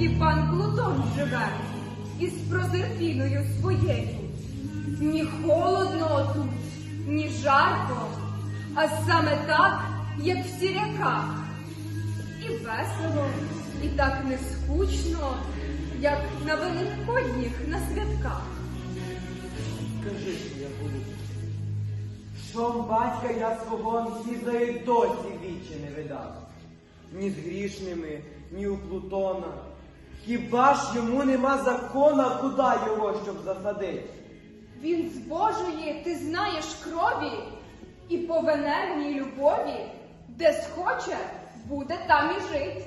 Римський пан Плутон живе із Прозерпіною своєю. Ні холодно тут, ні жарко, а саме так, як в сіряках. І весело, і так не скучно, як на великодніх на святках. Скажи, я буду. Що батька я свого Анхіза досі вічі не видав. Ні з грішними, ні у Плутона. Хіба ж йому нема закона, куди його, щоб засадити? Він з Божої, ти знаєш, крові, і по венерній любові, де схоче, буде там і жить.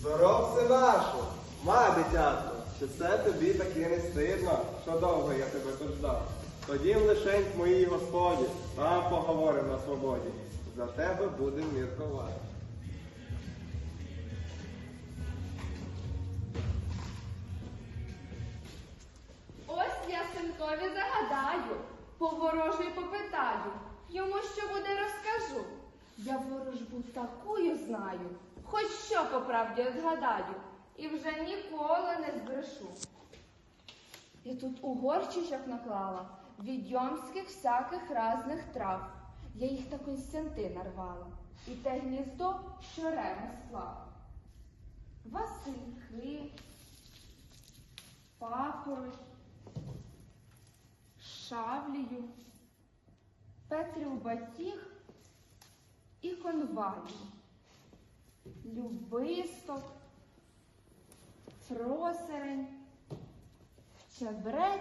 Здоров, синашу! Ма, дитятко, чи це тобі таки не стидно, що довго я тебе тут ждав? Ходім лишень моїй господі, там поговоримо на свободі. За тебе будем міркувати. По ворожі попитаю, йому що буде розкажу. Я ворожбу такую знаю, хоч що по правді згадаю, і вже ніколи не збрешу. Я тут у горчичок наклала від йомських всяких разних трав. Я їх на Константина рвала, і те гніздо, що реми склав. Васильки, папороть, шавлію, Петрів батіг і конвалію, любисток, просерень, чебрець.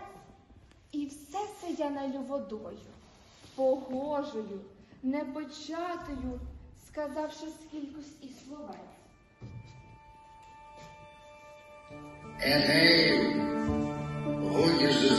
І все це я водою, погожою, непочатою, сказавши скількось і словець. Еней, годі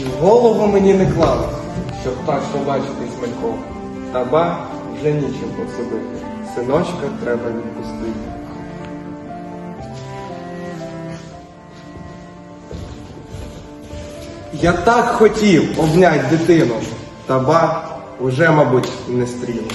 І в голову мені не клало, щоб так побачити смальков. Та ба вже нічим пособити. Синочка треба відпустити. Я так хотів обнять дитину, та ба уже, мабуть, не стріло.